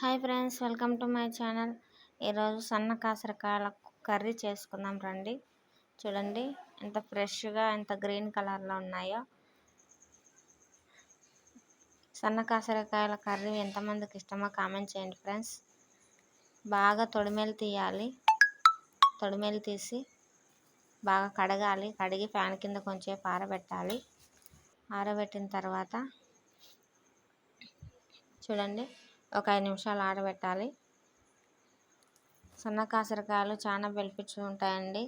Hi friends welcome to my channel. ఈరోజు సన్న కాసరకాయల curry చేసుకుందాం రండి. చూడండి ఎంత ఫ్రెష్గా ఎంత గ్రీన్ కలర్లో ఉన్నాయో. సన్న కాసరకాయల కర్రీ ఎంతమందికి ఇష్టమో కామెంట్ చేయండి ఫ్రెండ్స్. బాగా తొడిమెలు తీయాలి. తొడిమెలు తీసి బాగా కడగాలి. కడిగి ఫ్యాన్ కింద కొంచెం ఆరబెట్టాలి ఆరబెట్టిన తర్వాత చూడండి ఒక ఐదు నిమిషాలు ఆడబెట్టాలి సన్న కాసరకాయలు చాలా బెనిఫిట్స్ ఉంటాయండి.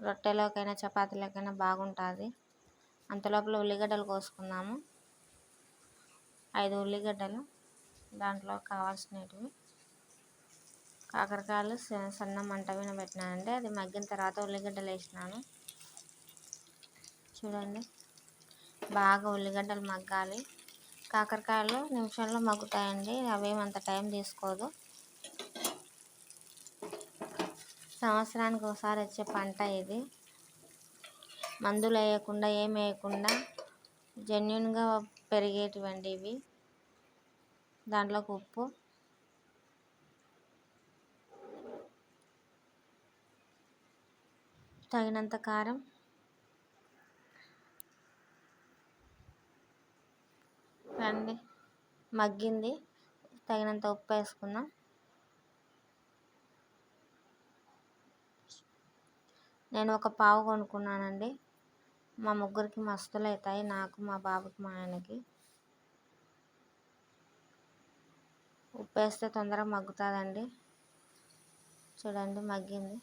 రొట్టెలోకైనా చపాతీలోకైనా బాగుంటుంది. అంతలోపల ఉల్లిగడ్డలు కోసుకుందాము ఐదు ఉల్లిగడ్డలు దాంట్లో కావాల్సినవి. కాకరకాయలు సన్న మంట మీద పెట్టినానండి. అది మగ్గిన తర్వాత ఉల్లిగడ్డలు వేసినాను. చూడండి. బాగా ఉల్లిగడ్డలు మగ్గాలి. కాకరకాయలు నిమిషంలో మగ్గుతాయండి. అవేమంత టైం తీసుకోదు. సంవత్సరానికి ఒకసారి వచ్చే పంట ఇది. మందులు వేయకుండా ఏం వేయకుండా జెన్యున్గా పెరిగేటివండి ఇవి. దాంట్లోకి ఉప్పు. తగినంత కారం. రండి మగ్గింది. తగినంత ఉప్పు వేసుకుందాం. నేను ఒక పావు కొనుక్కున్నానండి. మా ముగ్గురికి మస్తులు అవుతాయి నాకు మా బాబుకి మా ఆయనకి. ఉప్పు వేస్తే తొందరగా మగ్గుతుందండి. చూడండి మగ్గింది.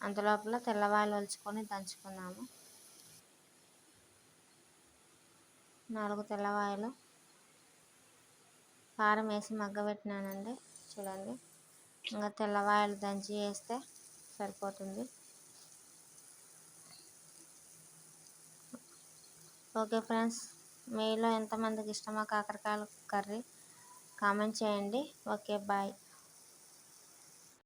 అంతలోపల తెల్లవాయలు ఒలుచుకొని దంచుకున్నాము. నాలుగు తెల్లవాయలు. కారం వేసి మగ్గబెట్టినానండి. చూడండి. ఇంకా తెల్లవాయలు దంచి వేస్తే సరిపోతుంది. ఓకే ఫ్రెండ్స్ మీలో ఎంతమందికి ఇష్టమో కాకరకాయల కర్రీ కామెంట్ చేయండి. Okay bye.